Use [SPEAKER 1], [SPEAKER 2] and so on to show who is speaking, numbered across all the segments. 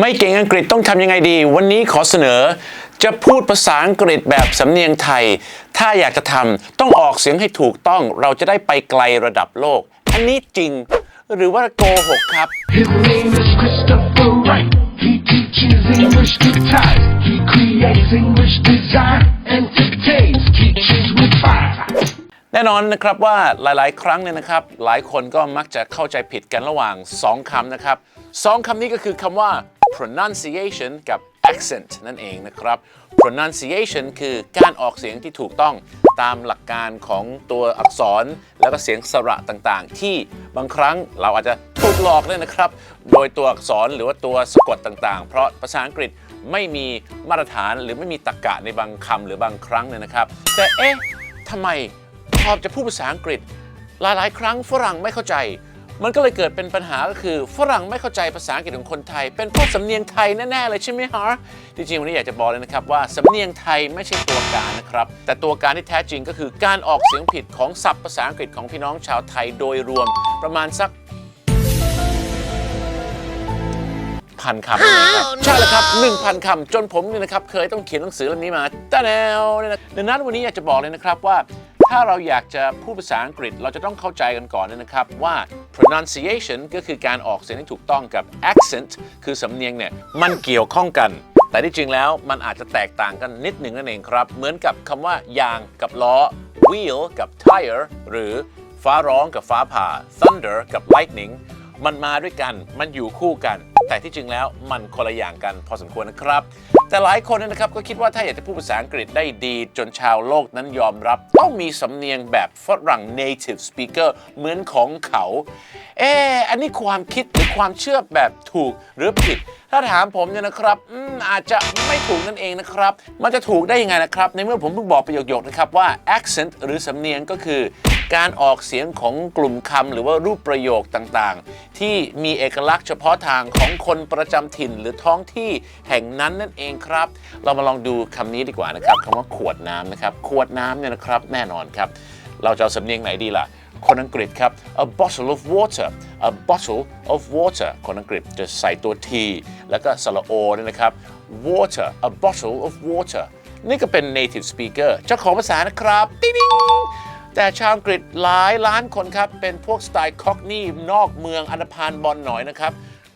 [SPEAKER 1] ไม่เก่งอังกฤษต้องทำยังไงดี วันนี้ขอเสนอ จะพูดภาษาอังกฤษแบบสำเนียงไทย ถ้าอยากจะทำต้องออกเสียงให้ถูกต้อง เราจะได้ไปไกลระดับโลก อันนี้จริง หรือว่าโกหกครับ
[SPEAKER 2] His name is Christopher Wright. He teaches English to Thai. He creates English design and dictates teachers with fire.
[SPEAKER 1] แน่นอนนะครับว่าหลาย ๆ ครั้งเนี่ยนะครับ หลายคนก็มักจะเข้าใจผิดกันระหว่าง 2คำนะครับสองคำนี้ก็คือคำว่า pronunciation กับ accent นั่นเองนะครับ pronunciation คือการออกเสียงที่ถูกต้องตามหลักการของตัวอักษรแล้วก็เสียงสระต่างๆ ที่บางครั้งเราอาจจะถูกหลอกเลยนะครับ โดยตัวอักษรหรือว่าตัวสะกดต่างๆ เพราะภาษาอังกฤษไม่มีมาตรฐานหรือไม่มีตรรกะในบางคำหรือบางครั้งเนี่ยนะครับ แต่เอ๊ะทำไมพอจะพูดภาษาอังกฤษ หลายๆ ครั้งฝรั่งไม่เข้าใจ มันก็เลยเกิดเป็นปัญหาก็คือฝรั่งไม่เข้าใจภาษาอังกฤษของคนไทย เป็นพราะสำเนียงไทยแน่ๆเลยใช่ไหมฮะจริงๆวันนี้อยากจะบอกเลยนะครับว่าสำเนียงไทยไม่ใช่ตัวการนะครับ แต่ตัวการที่แท้จริงก็คือการออกเสียงผิดของศัพท์ภาษาอังกฤษของพี่น้องชาวไทยโดยรวมประมาณสักพันคำใช่แล้วครับ 1,000คำจนผมเนี่ยนะครับเคยต้องเขียนหนังสือเล่มนี้มาตาแนวเนี่ยนะดังนั้นวันนี้อยากจะบอกเลยนะครับว่า ถ้าเราอยากจะพูดภาษาอังกฤษ เราจะต้องเข้าใจกันก่อนนะครับว่า pronunciation ก็คือการออกเสียงที่ถูกต้องกับ accent คือสำเนียงเนี่ยมันเกี่ยวข้องกัน แต่ที่จริงแล้วมันอาจจะแตกต่างกันนิดหนึ่งนั่นเองครับ เหมือนกับคำว่ายางกับล้อ wheel กับ tire หรือฟ้าร้องกับฟ้าผ่า thunder กับ lightning มันมาด้วยกัน มันอยู่คู่กัน แต่ที่จริงแล้วมันคนละอย่างกันพอสมควรนะครับ แต่หลายคนนะครับก็คิดว่าถ้าอยากจะพูดภาษาอังกฤษได้ดี จนชาวโลกนั้นยอมรับ ต้องมีสำเนียงแบบฝรั่ง native speaker เหมือนของเขา เอ๊ะอันนี้ความคิดหรือความเชื่อแบบถูกหรือผิด ถ้าถามผมเนี่ยนะครับอืมอาจจะไม่ถูกนั่นเองนะครับ มันจะถูกได้ยังไงนะครับ ในเมื่อผมเพิ่งบอกประโยคๆนะครับว่า accent หรือสำเนียงก็คือ การออกเสียงของกลุ่มคำหรือว่ารูปประโยคต่างๆ ที่มีเอกลักษณ์เฉพาะทางของคนประจำถิ่นหรือท้องที่แห่งนั้นนั่นเองครับ เรามาลองดูคำนี้ดีกว่านะครับคำว่าขวดน้ำนะครับขวดน้ำเนี่ยนะครับแน่นอนครับ เราจะเอาสำเนียงไหนดีล่ะ คนอังกฤษครับ a bottle of water a bottle of water คนอังกฤษจะใส่ตัว t แล้วก็สระโอเนี่ยนะครับ water a bottle of water นี่ก็เป็น native speaker เจ้าของภาษานะครับ ติ๊ง แต่ชาวอังกฤษหลายล้านคนครับ เป็นพวกสไตล์คอกนี่นอกเมืองอันธพาลบอลหน่อยนะครับ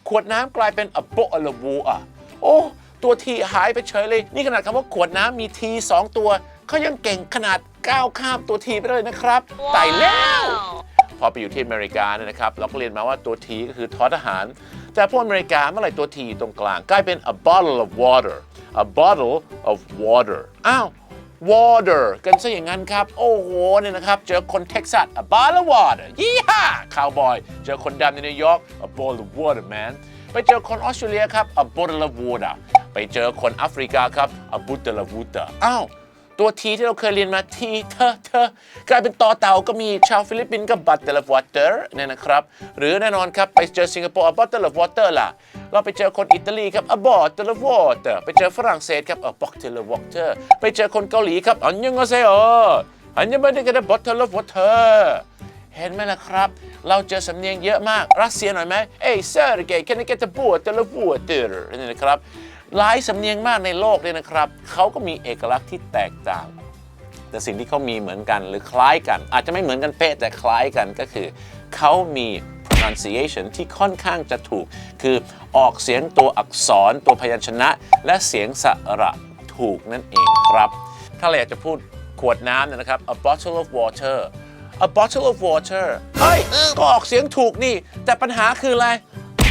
[SPEAKER 1] ขวดน้ำกลายเป็น a bottle of water โอ้ตัวทีหายไปเฉยเลย นี่ขนาดคำว่าขวดน้ำมีทีสองตัว เขายังเก่งขนาดก้าวข้ามตัวทีไปเลยนะครับตายแล้ว พอไปอยู่ที่อเมริกาเนี่ยนะครับ เราก็เรียนมาว่าตัวทีก็คือทอทหาร แต่พวกอเมริกาเมื่อไหร่ตัวทีตรงกลาง กลายเป็น a bottle of water a bottle of water อ้าว water กันซะอย่างนั้นครับ โอ้โหเนี่ยนะครับ เจอคนเท็กซัส a bottle of water ยี่ห้าคาวบอย เจอคนดำในนิวยอร์ก a bottle of water man ไปเจอคนออสเตรเลียครับ a bottle of water ไปเจอคนแอฟริกาครับ a bottle of water อ้าว ตัวทีที่เราเคยเรียนมาทีเธอเธอกลายเป็นต่อเต่าก็มีชาวฟิลิปปินส์ก็ bottle of water เนี่ยนะครับ หรือแน่นอนครับ ไปเจอสิงคโปร์ a bottle of water ล่ะ เราไปเจอคนอิตาลีครับ a bottle of water ไปเจอฝรั่งเศสครับ a bottle of water ไปเจอคนเกาหลีครับอันยังก็เซออันยังไม่ได้กัน bottle of water เห็นไหมล่ะครับ เราเจอสำเนียงเยอะมาก รัสเซียหน่อยไหมเอ้ยเซอร์เกย์ can I get a bottle of water นี่นะครับ หลายสำเนียงมากในโลกเลยนะครับ เขาก็มีเอกลักษณ์ที่แตกต่าง แต่สิ่งที่เขามีเหมือนกันหรือคล้ายกัน อาจจะไม่เหมือนกันเป๊ะแต่คล้ายกันก็คือ เขามี pronunciation ที่ค่อนข้างจะถูก คือออกเสียงตัวอักษรตัวพยัญชนะ และเสียงสระถูกนั่นเองครับ ถ้าเราอยากจะพูดขวดน้ำเนยนะครับ a bottle of water a bottle of water เฮ้ย ก็ออกเสียงถูกนี่ แต่ปัญหาคืออะไร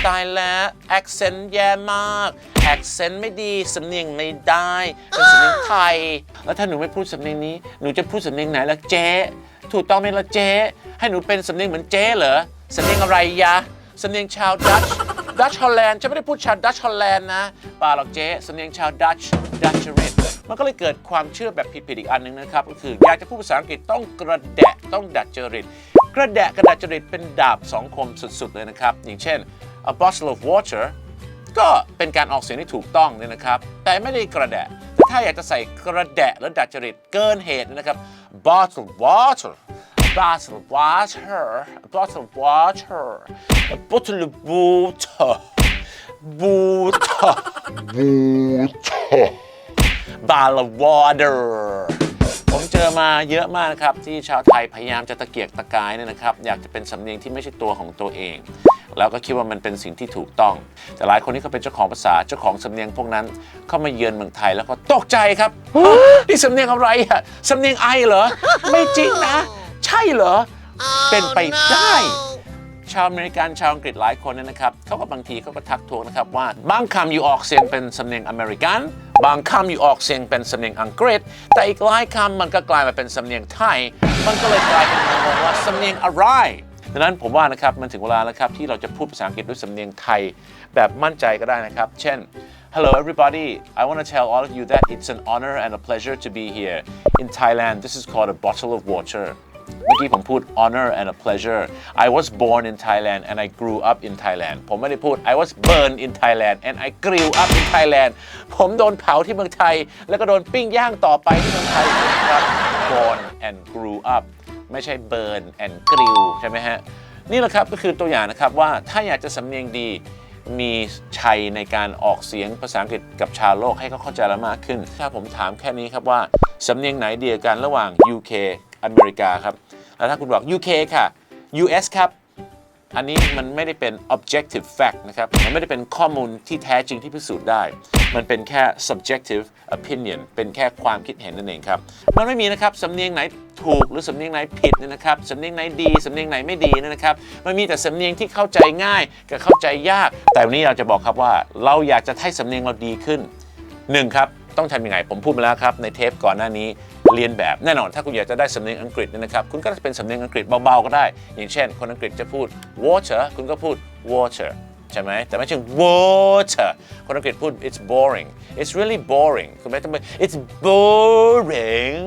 [SPEAKER 1] ตายแล้ว accent แย่มาก accent ไม่ดีสำเนียงไม่ได้เป็นสำเนียงไทย แล้วถ้าหนูไม่พูดสำเนียงนี้หนูจะพูดสำเนียงไหนล่ะเจ๊ถูกต้องไหมล่ะเจ๊ให้หนูเป็นสำเนียงเหมือนเจ๊เหรอสำเนียงอะไรยะสำเนียงชาวดัตช์ดัตช์ฮอลแลนด์ฉันไม่ได้พูดชาวดัตช์ฮอลแลนด์นะป่าหรอกเจ๊สำเนียงชาวดัตช์ดัตช์เรนมันก็เลยเกิดความเชื่อแบบผิดๆอีกอันหนึงนะครับ ก็คืออยากจะพูดภาษาอังกฤษต้องกระแดะต้องดัดจริต กระแดะกระดัดจริตเป็นดาบสองคมสุดๆเลยนะครับ อย่างเช่น a bottle of water ก็เป็นการออกเสียงที่ถูกต้องเนี่ยนะครับ แต่ไม่ได้กระแดะแต่ถ้าอยากจะใส่กระแดะและดัดจริตเกินเหตุนะครับ bottle of water bottle of water bottle of water bottle of water บูทบูทบาลวอเดอร์ผมเจอมาเยอะมากนะครับ ที่ชาวไทยพยายามจะตะเกียกตะกายเนี่ยนะครับ อยากจะเป็นสำเนียงที่ไม่ใช่ตัวของตัวเอง แล้วก็คิดว่ามันเป็นสิ่งที่ถูกต้อง แต่หลายคนที่เขาเป็นเจ้าของภาษาเจ้าของสำเนียงพวกนั้นเข้ามาเยือนเมืองไทยแล้วก็ตกใจครับฮะนี่สำเนียงอะไรอะสำเนียงไอเหรอ ไม่จริงนะ ใช่เหรอ เป็นไปได้ ชาวอเมริกันชาวอังกฤษหลายคนเนี่ยนะครับเขาก็บางทีเขาก็ทักท้วงนะครับว่าบางคำอยู่ออกเสียงเป็นสำเนียงอเมริกัน บางคำอยู่ออกเสียงเป็นสำเนียงอังกฤษ แต่อีกหลายคำมันก็กลายมาเป็นสำเนียงไทย มันก็เลยกลายเป็นงงๆว่าสำเนียงอะไร ดังนั้นผมว่านะครับมันถึงเวลาแล้วครับที่เราจะพูดภาษาอังกฤษด้วยสำเนียงไทย แบบมั่นใจก็ได้นะครับ เช่น Hello everybody I want to tell all of you that it's an honor and a pleasure to be here in Thailand this is called a bottle of water เมื่อกี้ผมพูด honor and a pleasure I was born in Thailand and I grew up in Thailand ผมไม่ได้พูด I was born in Thailand and I grew up in Thailand ผมโดนเผาที่เมืองไทย แล้วก็โดนปิ้งย่างต่อไปที่เมืองไทยนะครับ born and grew up ไม่ใช่ burn and grill ใช่ไหมฮะ นี่แหละครับก็คือตัวอย่างนะครับว่าถ้าอยากจะสำเนียงดีมีชัยในการออกเสียงภาษาอังกฤษกับชาวโลกให้เขาเข้าใจละมากขึ้น ถ้าผมถามแค่นี้ครับว่า สำเนียงไหนเดียวกันระหว่าง UK อเมริกาครับ แล้วถ้าคุณบอก UK ค่ะ US ครับ อันนี้มันไม่ได้เป็น objective fact นะครับ มันไม่ได้เป็นข้อมูลที่แท้จริงที่พิสูจน์ได้ มันเป็นแค่ subjective opinion เป็นแค่ความคิดเห็นนั่นเองครับ มันไม่มีนะครับสำเนียงไหนถูกหรือสำเนียงไหนผิดเนี่ยนะครับ สำเนียงไหนดี สำเนียงไหนไม่ดีเนยนะครับ มันมีแต่สำเนียงที่เข้าใจง่ายกับเข้าใจยาก แต่วันนี้เราจะบอกครับว่าเราอยากจะให้สำเนียงเราดีขึ้นหนึ่งครับ ต้องทำยังไง ผมพูดมาแล้วครับในเทปก่อนหน้านี้ เรียนแบบแน่นอนถ้าคุณอยากจะได้สำเนียงอังกฤษเนยนะครับคุณก็จะเป็นสำเนียงอังกฤษเบาๆก็ได้ อย่างเช่น คนอังกฤษจะพูด water คุณก็พูด water ใช่ไหมแต่ไม่ใช่ water คนอังกฤษพูด it's boring it's really boring คุณไม่ต้องไป it's boring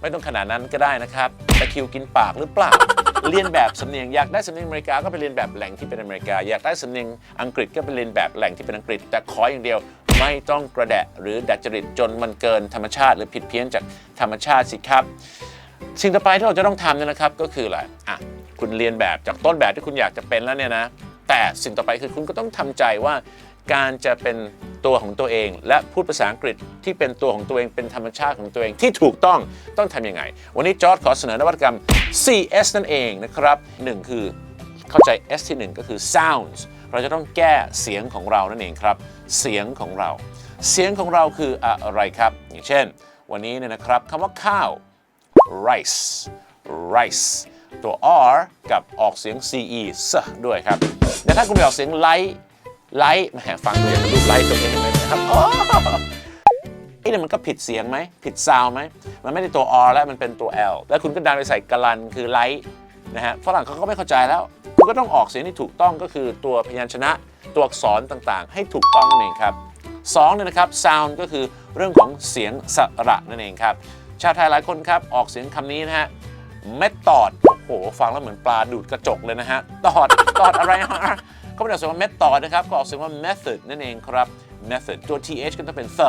[SPEAKER 1] ไม่ต้องขนาดนั้นก็ได้นะครับตะคิวกินปากหรือเปล่า เรียนแบบสำเนียงอยากได้สำเนียงอเมริกาก็ไปเรียนแบบแหล่งที่เป็นอเมริกา อยากได้สำเนียงอังกฤษก็ไปเรียนแบบแหล่งที่เป็นอังกฤษ แต่ขออย่างเดียว ไม่ต้องกระแดะหรือดัดจริตจนมันเกินธรรมชาติ หรือผิดเพี้ยนจากธรรมชาติสิครับ สิ่งต่อไปที่เราจะต้องทำเนี่ยนะครับก็คืออะไรอะคุณเรียนแบบจากต้นแบบที่คุณอยากจะเป็นแล้วเนี่ยนะแต่สิ่งต่อไปคือคุณก็ต้องทำใจว่าการจะเป็นตัวของตัวเอง และพูดภาษาอังกฤษที่เป็นตัวของตัวเองเป็นธรรมชาติของตัวเองที่ถูกต้องต้องทำยังไง วันนี้จอร์ดขอเสนอนวัตกรรม 4S นั่นเองนะครับหนึ่งคือเข้าใจ S ที่ 1 ก็คือ sounds เราจะต้องแก้เสียงของเรานั่นเองครับ เสียงของเรา เสียงของเราคืออะไรครับ อย่างเช่น วันนี้เนี่ยนะครับคำว่าข้าว rice rice ตัว r กับออกเสียง ce s ด้วยครับ แต่ถ้าคุณไปออกเสียง light light แหมฟังดูอย่างรูปไลท์ตัวเองเลยนะครับโอ้ไอ้เนี่ยมันก็ผิดเสียงไหม ผิดซาวไหม มันไม่ได้ตัว r แล้วมันเป็นตัว l แล้วคุณก็ดันไปใส่กะลันคือ light นะฮะฝรั่งเขาก็ไม่เข้าใจแล้วคุณก็ต้องออกเสียงที่ถูกต้องก็คือตัวพยัญชนะตัวอักษรต่างๆ ให้ถูกต้องนั่นเองครับสองเนี่ยนะครับ sound ก็คือเรื่องของเสียงสระนั่นเองครับ ชาวไทยหลายคนครับ ออกเสียงคำนี้นะฮะเมตตอด โอ้โห ฟังแล้วเหมือนปลาดูดกระจกเลยนะฮะ ตอด ตอดอะไรฮะเขาไม่ได้ออกเสียงว่าเมตตอดนะครับ ก็ออกเสียงว่า method นั่นเองครับ method ตัว th ก็ต้องเป็น the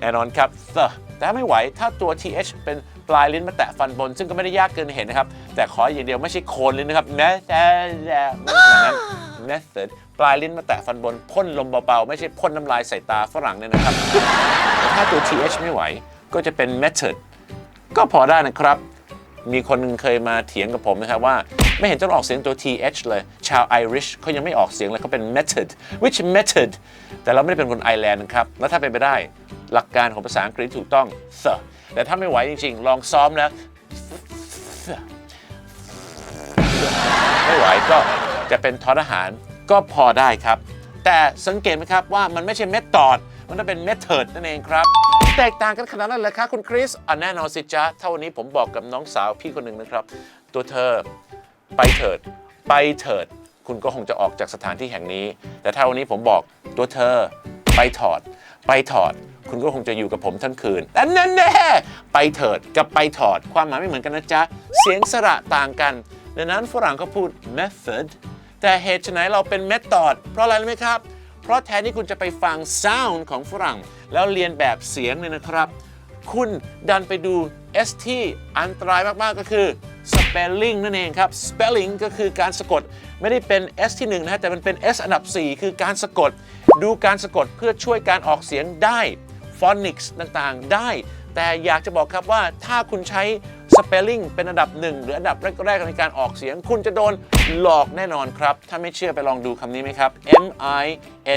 [SPEAKER 1] แน่นอนครับ the แต่ถ้าไม่ไหวถ้าตัว th เป็น ปลายลิ้นมาแตะฟันบน ซึ่งก็ไม่ได้ยากเกินเห็นนะครับ แต่ขออย่างเดียวไม่ใช่โคนลิ้นนะครับ method ไม่ใช่อย่างนั้น method ปลายลิ้นมาแตะฟันบนพ่นลมเบาๆ ไม่ใช่พ่นน้ำลายใส่ตาฝรั่งเนี่ยนะครับแต่ถ้าตัว th ไม่ไหวก็จะเป็น method ก็พอได้นะครับ มีคนหนึงเคยมาเถียงกับผมนะครับว่า ไม่เห็นต้องออกเสียงตัว th เลย ชาวไอริชเขายังไม่ออกเสียงเลยเขาเป็น method which method แต่เราไม่ได้เป็นคนไอร์แลนด์นะครับ แล้วถ้าเป็นไปได้หลักการของภาษาอังกฤษถูกต้อง the แต่ถ้าไม่ไหวจริงๆ ลองซ้อมแล้ว ไม่ไหวก็จะเป็นทอทหารก็พอได้ครับ แต่สังเกตไหมครับว่ามันไม่ใช่เมธอด มันต้องเป็นเมธอดนั่นเองครับแตกต่างกันขนาดนั้นเลยครับคุณคริสอะแน่นอนสิจ๊ะถ้าวันนี้ผมบอกกับน้องสาวพี่คนหนึ่งนะครับ ตัวเธอไปเถิด ไปเถิด คุณก็คงจะออกจากสถานที่แห่งนี้ แต่ถ้าวันนี้ผมบอกตัวเธอไปถอด ไปถอด คุณก็คงจะอยู่กับผมทั้งคืนอันนั้นแน่ไปเถิดกับไปถอดความหมายไม่เหมือนกันนะจ๊ะ เสียงสระต่างกันดังนั้นฝรั่งเขาพูด method แต่เหตุไฉนเราเป็น method เพราะอะไรรู้ไหมครับ เพราะแทนที่คุณจะไปฟัง sound ของฝรั่ง แล้วเรียนแบบเสียงเนี่ยนะครับ คุณดันไปดู S ที่อันตรายมากๆก็คือ spelling นั่นเองครับ spelling ก็คือการสะกด ไม่ได้เป็น s ที่1นะฮะแต่มันเป็น s อันดับ 4 คือการสะกด ดูการสะกดเพื่อช่วยการออกเสียงได้ phonics ต่างๆ ได้ แต่อยากจะบอกครับว่าถ้าคุณใช้ spelling เป็นอันดับหนึ่งหรืออันดับแรกๆในการออกเสียง คุณจะโดนหลอกแน่นอนครับ ถ้าไม่เชื่อไปลองดูคำนี้ไหมครับ M I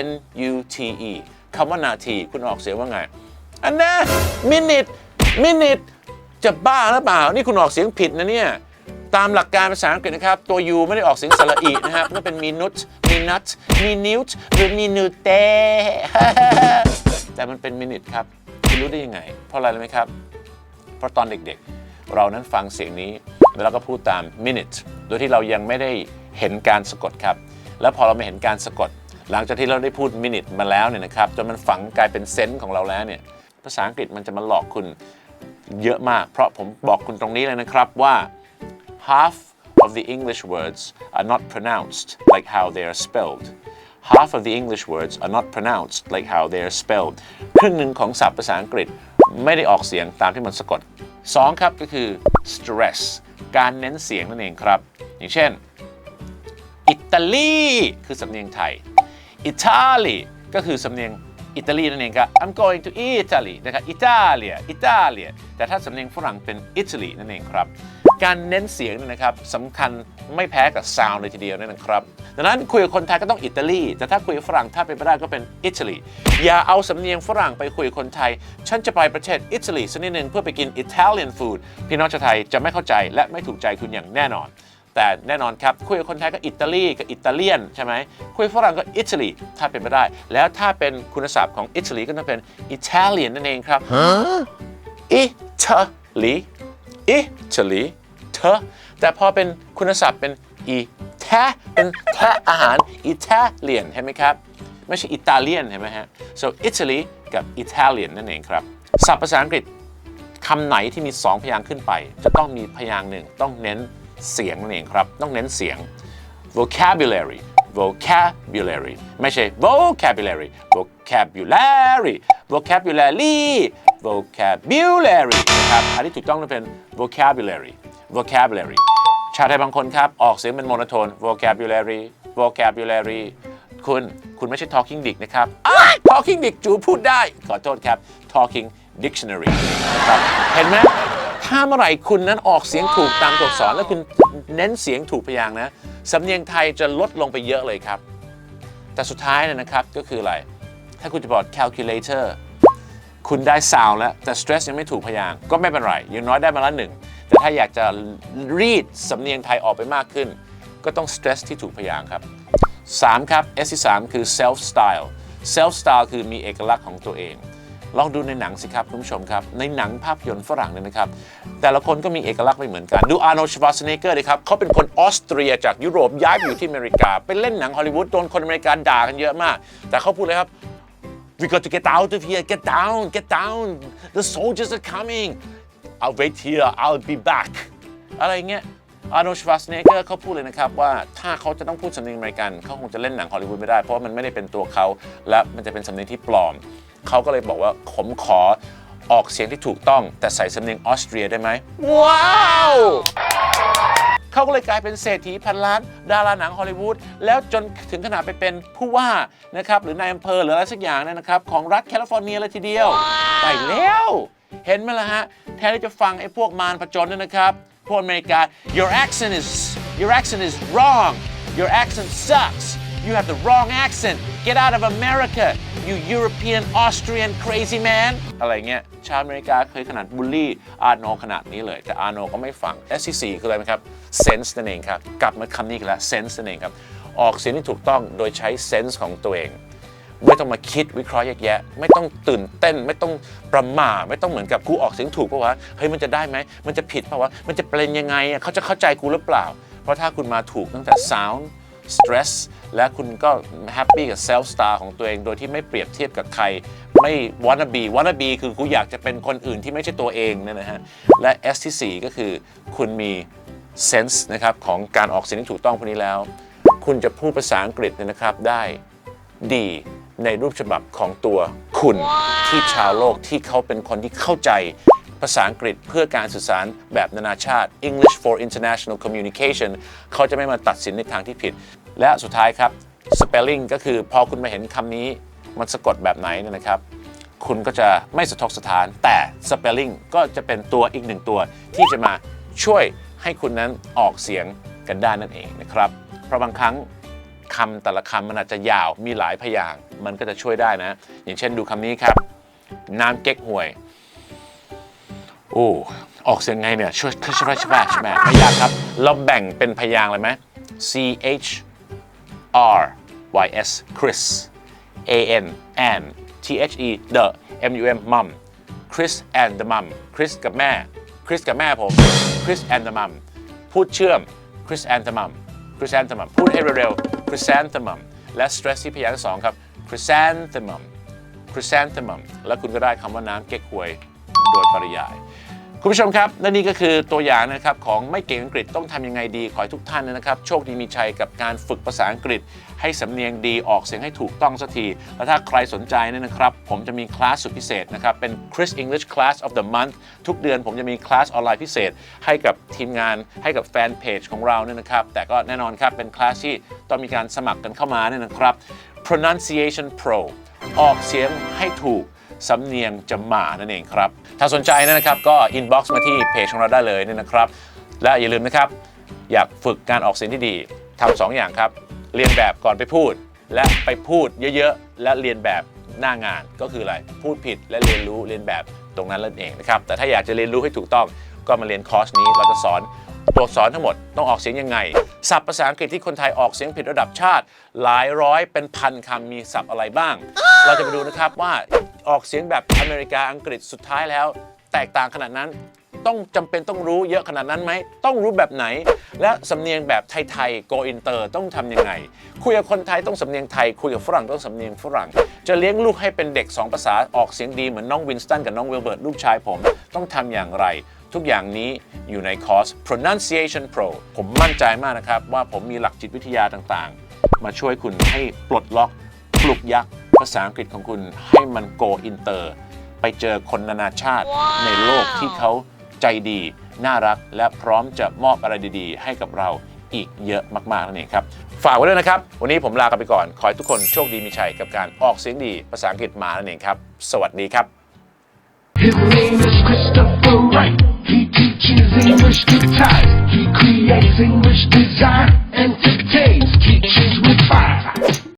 [SPEAKER 1] N U T E คำว่านาที คุณออกเสียงว่าไง อันนะ minute minute จะบ้าหรือเปล่า นี่คุณออกเสียงผิดนะเนี่ย ตามหลักการภาษาอังกฤษนะครับ ตัว u ไม่ได้ออกเสียงสระอีนะครับก็เป็นมีนุตมีนัทมีนิวต์หรือมีนูเตแต่มันเป็นมินิทครับคุณรู้ได้ยังไง เพราะอะไรรู้ไหมครับ เพราะตอนเด็กๆ เรานั้นฟังเสียงนี้ แล้วก็พูดตาม minute โดยที่เรายังไม่ได้เห็นการสะกดครับ แล้วพอเราไม่เห็นการสะกด หลังจากที่เราได้พูด minute มาแล้วเนี่ยนะครับ จนมันฝังกลายเป็นเซนส์ของเราแล้วเนี่ย ภาษาอังกฤษมันจะมาหลอกคุณเยอะมาก เพราะผมบอกคุณตรงนี้เลยนะครับว่า half of the English words are not pronounced like how they are spelled half of the English words are not pronounced like how they are spelled ครึ่งหนึ่งของศัพท์ภาษาอังกฤษไม่ได้ออกเสียงตามที่มันสะกดสองครับก็คือ stress การเน้นเสียงนั่นเองครับ อย่างเช่น อิตาลีคือสำเนียงไทย อิตาลีก็คือสำเนียงอิตาลีนั่นเองครับ I'm going to Italy นะครับ อิตาเลีย อิตาเลีย แต่ถ้าสำเนียงฝรั่งเป็น Italy นั่นเองครับ การเน้นเสียงเนยนะครับสำคัญไม่แพ้กับ sound เลยทีเดียวนั่นนะครับดังนั้นคุยกับคนไทยก็ต้องอิตาลี แต่ถ้าคุยกับฝรั่งถ้าเป็นไปได้ก็เป็นอิตาลี อย่าเอาสำเนียงฝรั่งไปคุยกับคนไทย ฉันจะไปประเทศอิตาลีสักนิดหนึ่งเพื่อไปกิน Italian food พี่น้องชาวไทยจะไม่เข้าใจและไม่ถูกใจคุณอย่างแน่นอน แต่แน่นอนครับ คุยกับคนไทยก็อิตาลีกับอิตาเลียนใช่ไหมคุยฝรั่งก็อิตาลีถ้าเป็นไปได้ แล้วถ้าเป็นคุณศัพท์ของอิตาลีก็ต้องเป็นอิตาเลียนนั่นเองครับอิตาลีอิตาลี เธอแต่พอเป็นคุณศัพท์เป็นอีแทเป็นแทะอาหารอิตาเลียนเห็นไหมครับ ไม่ใช่อิตาเลียนเห็นไหมฮะ so Italy กับ Italian นั่นเองครับศัพท์ภาษาอังกฤษคำไหนที่มี 2 พยางค์ขึ้นไป จะต้องมีพยางค์หนึ่งต้องเน้นเสียงนั่นเองครับ ต้องเน้นเสียง vocabulary vocabulary ไม่ใช่ vocabulary vocabulary vocabulary vocabulary นะครับอันที่ถูกต้องต้องเป็น vocabulary vocabulary ชาวไทยบางคนครับออกเสียงเป็นโมโนโทน vocabulary vocabulary คุณคุณไม่ใช่ talking dick นะครับ talking dick จูพูดได้ ขอโทษครับ talking dictionary นะครับเห็นไหมถ้าเมื่อไหร่คุณนั้นออกเสียงถูกตามตัวอักษรแล้วคุณเน้นเสียงถูกพยางค์นะ สำเนียงไทยจะลดลงไปเยอะเลยครับ แต่สุดท้ายนะครับก็คืออะไร ถ้าคุณจะบอก calculator คุณได้ sound แล้ว แต่ stress ยังไม่ถูกพยางค์ก็ไม่เป็นไร อย่างน้อยได้มาละหนึ่ง แต่ถ้าอยากจะรีดสำเนียงไทยออกไปมากขึ้น ก็ต้อง stress ที่ถูกพยางค์ครับ 3 ครับ S ที่ 3 คือ self style self style คือมีเอกลักษณ์ของตัวเอง ลองดูในหนังสิครับคุณผู้ชมครับ ในหนังภาพยนตร์ฝรั่งเนี่ยนะครับ แต่ละคนก็มีเอกลักษณ์ไม่เหมือนกัน ดูอาร์โนชวาสเนเกอร์เลยครับเขาเป็นคนออสเตรียจากยุโรปย้ายไปอยู่ที่อเมริกา ไปเล่นหนังฮอลลีวูดโดนคนอเมริกาด่ากันเยอะมาก แต่เขาพูดเลยครับ We got to get out of here. Get down. Get down. The soldiers are coming. I'll wait here. I'll be back. อะไรเงี้ยอาร์โน l d ชวาสเนเกอร์เขาพูดเลยนะครับว่าถ้าเขาจะต้องพูดสำเนียงอเมริกันเขาคงจะเล่นหนังฮอลลีวูดไม่ได้ เพราะว่ามันไม่ได้เป็นตัวเขา และมันจะเป็นสำเนียงที่ปลอม เขาก็เลยบอกว่าผมขอออกเสียงที่ถูกต้อง แต่ใส่สำเนียงออสเตรียได้ไหมว้าวเขาก็เลยกลายเป็นเศรษฐีพันล้าน ดาราหนังฮอลลีวูดแล้วจนถึงขนาดไปเป็นผู้ว่านะครับหรือนายอำเภอหรืออะไรสักอย่างเนยนะครับของรัฐแคลิฟอร์เนียเลยทีเดียวไปแล้ว เห็นไหมล่ะฮะ แทนที่จะฟังไอ้พวกมารผจญเนี่ยนะครับ พวกอเมริกา your accent is your accent is wrong your accent sucks you have the wrong accent get out of America you European Austrian crazy man อะไรเงี้ย ชาวอเมริกาเคยขนาดบูลลี่อาโนขนาดนี้เลย แต่อาโนก็ไม่ฟัง SCC คืออะไรไหมครับ sense นั่นเองครับ กลับมาคำนี้กันแล้ว sense นั่นเองครับ ออกเสียงที่ถูกต้องโดยใช้ sense ของตัวเอง ไม่ต้องมาคิดวิเคราะห์แยกแยะ ไม่ต้องตื่นเต้น ไม่ต้องประหม่าไม่ต้องเหมือนกับกูออกเสียงถูกปะวะเฮ้ยมันจะได้ไหมมันจะผิดปะวะมันจะเป็นยังไงเขาจะเข้าใจกูหรือเปล่า เพราะถ้าคุณมาถูกตั้งแต่ sound stress และคุณก็แฮปปี้กับ self star ของตัวเองโดยที่ไม่เปรียบเทียบกับใครไม่ wanna be wanna be คือกูอยากจะเป็นคนอื่นที่ไม่ใช่ตัวเองเนยนะฮะและ S ที่ 4 ก็คือคุณมี sense นะครับของการออกเสียงที่ถูกต้องพวกนี้แล้ว คุณจะพูดภาษาอังกฤษเนี่ยนะครับได้ดี ในรูปฉบับของตัวคุณ ที่ชาวโลกที่เขาเป็นคนที่เข้าใจภาษาอังกฤษเพื่อการสื่อสารแบบนานาชาติ English for International Communication เขาจะไม่มาตัดสินในทางที่ผิด และสุดท้ายครับ spelling ก็คือพอคุณมาเห็นคำนี้มันสะกดแบบไหนเนี่ยนะครับ คุณก็จะไม่สะทกสถาน แต่ spelling ก็จะเป็นตัวอีกหนึ่งตัว ที่จะมาช่วยให้คุณนั้นออกเสียงกันได้นั่นเองนะครับ เพราะบางครั้ง คำแต่ละคำมันอาจจะยาวมีหลายพยางค์มันก็จะช่วยได้นะ อย่างเช่นดูคำนี้ครับ น้ำเก๊กฮวย โอ้ออกเสียงไงเนี่ยช่วยช่วยช่วยช่วยช่วยไม่ยากครับ เราแบ่งเป็นพยางค์เลยไหม C H R Y S Chris A N and T H E the M U M mum Chris and the mum Chris กับแม่ Chris กับแม่ผม Chris and the mum พูดเชื่อม Chris and the mum chrysanthemum พูดให้เร็ว chrysanthemum และ stress ที่พยางค์สองครับ chrysanthemum chrysanthemum แล้วคุณก็ได้คำว่าน้ำเก๊กฮวยโดยปริยาย คุณผู้ชมครับ และนี่ก็คือตัวอย่างนะครับของไม่เก่งอังกฤษต้องทำยังไงดี ขอให้ทุกท่านนะครับ โชคดีมีชัยกับการฝึกภาษาอังกฤษ ให้สำเนียงดีออกเสียงให้ถูกต้องสักที และถ้าใครสนใจเนี่ยนะครับ ผมจะมีคลาสสุดพิเศษนะครับ เป็น Chris English Class of the Month ทุกเดือนผมจะมีคลาสออนไลน์พิเศษ ให้กับทีมงานให้กับแฟนเพจของเราเนี่ยนะครับ แต่ก็แน่นอนครับเป็นคลาสที่ต้องมีการสมัครกันเข้ามาเนี่ยนะครับ pronunciation pro ออกเสียงให้ถูก สำเนียงจะมานั่นเองครับ ถ้าสนใจนะครับก็ inbox มาที่เพจของเราได้เลยเนี่ยนะครับ และอย่าลืมนะครับ อยากฝึกการออกเสียงที่ดีทำสองอย่างครับ เรียนแบบก่อนไปพูด และไปพูดเยอะๆ และเรียนแบบหน้างานก็คืออะไรพูดผิดและเรียนรู้เรียนแบบตรงนั้นนั่นเองนะครับแต่ถ้าอยากจะเรียนรู้ให้ถูกต้องก็มาเรียนคอร์สนี้เราจะสอนตัวสอนทั้งหมดต้องออกเสียงยังไงศัพท์ภาษาอังกฤษที่คนไทยออกเสียงผิดระดับชาติ หลายร้อยเป็นพันคำมีศัพท์อะไรบ้าง เราจะไปดูนะครับว่า ออกเสียงแบบอเมริกาอังกฤษสุดท้ายแล้ว แตกต่างขนาดนั้น ต้องจำเป็นต้องรู้เยอะขนาดนั้นไหม ต้องรู้แบบไหน และสำเนียงแบบไทยๆ go inter ต้องทำยังไง คุยกับคนไทยต้องสำเนียงไทย คุยกับฝรั่งต้องสำเนียงฝรั่ง จะเลี้ยงลูกให้เป็นเด็ก 2 ภาษาออกเสียงดีเหมือนน้องวินสตันกับน้องวิลเบิร์ตลูกชายผม ต้องทำอย่างไรทุกอย่างนี้อยู่ในคอร์ส pronunciation pro ผมมั่นใจมากนะครับ ว่าผมมีหลักจิตวิทยาต่างๆ มาช่วยคุณให้ปลดล็อกปลุกยักษ์ ภาษาอังกฤษของคุณให้มัน go inter ไปเจอคนนานาชาติ ในโลกที่เขาใจดี น่ารัก และพร้อมจะมอบอะไรดี ๆ ให้กับเราอีกเยอะมากๆนั่นเองครับ ฝากไว้ด้วยนะครับ วันนี้ผมลากันไปก่อน ขอให้ทุกคนโชคดีมีชัยกับการออกเสียงดีภาษาอังกฤษมานั่นเองครับ สวัสดีครับ
[SPEAKER 2] His name is Christopher Wright. He teaches English to type. He creates English design, entertains, teaches with fire.